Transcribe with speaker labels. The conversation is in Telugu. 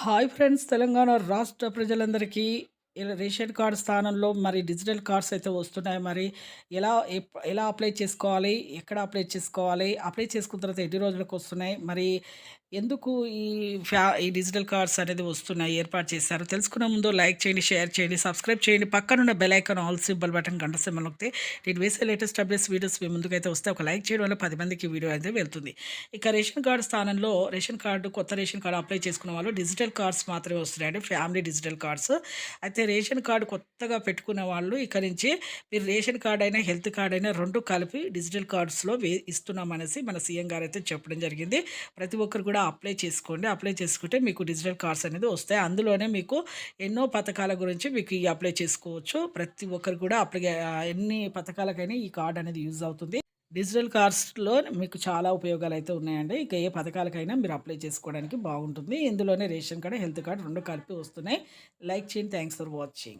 Speaker 1: హాయ్ ఫ్రెండ్స్ తెలంగాణ రాష్ట్ర ప్రజలందరికీ రేషన్ కార్డ్ స్థానంలో మరి డిజిటల్ కార్డ్స్ అయితే వస్తున్నాయి. మరి ఎలా ఎప్ ఎలా అప్లై చేసుకోవాలి? ఎక్కడ అప్లై చేసుకోవాలి? అప్లై చేసుకున్న తర్వాత ఎన్ని రోజులకు వస్తున్నాయి? మరి ఎందుకు ఈ ఫ్యా ఈ డిజిటల్ కార్డ్స్ అనేది వస్తున్నాయి? ఏర్పాటు చేశారు? తెలుసుకున్న ముందు లైక్ చేయండి షేర్ చేయండి సబ్స్క్రైబ్ చేయండి. పక్కనున్న bell icon all symbol button గంట సింబల్ నొక్కితే నేను వేసే లేటెస్ట్ అప్డేట్స్ వీడియోస్ మీ ముందుకైతే వస్తే ఒక లైక్ చేయడం వల్ల పది మందికి వీడియో అయితే వెళ్తుంది. ఇక రేషన్ కార్డు స్థానంలో రేషన్ కార్డు కొత్త రేషన్ కార్డు అప్లై చేసుకున్న వాళ్ళు డిజిటల్ కార్డ్స్ మాత్రమే వస్తున్నాయండి. Family digital cards. అయితే రేషన్ కార్డు కొత్తగా పెట్టుకున్న వాళ్ళు ఇక్కడి నుంచి మీరు రేషన్ కార్డు అయినా హెల్త్ కార్డు అయినా రెండు కలిపి డిజిటల్ కార్డ్స్లో వే ఇస్తున్నాం అనేసి మన సీఎం గారు అయితే చెప్పడం జరిగింది. ప్రతి ఒక్కరు కూడా అప్లై చేసుకోండి. అప్లై చేసుకుంటే మీకు డిజిటల్ కార్డ్స్ అనేది వస్తాయి. అందులోనే మీకు ఎన్నో పథకాల గురించి మీకు ఈ అప్లై చేసుకోవచ్చు. ప్రతి ఒక్కరు కూడా అప్లై ఎన్ని పథకాలకైనా ఈ కార్డ్ అనేది యూజ్ అవుతుంది. డిజిటల్ కార్డ్స్లో మీకు చాలా ఉపయోగాలు అయితే ఉన్నాయండి. ఇక ఏ పథకాలకైనా మీరు అప్లై చేసుకోవడానికి బాగుంటుంది. ఇందులోనే రేషన్ కార్డ్ హెల్త్ కార్డు రెండు కలిపి వస్తున్నాయి. లైక్ చేయండి. Thanks for watching.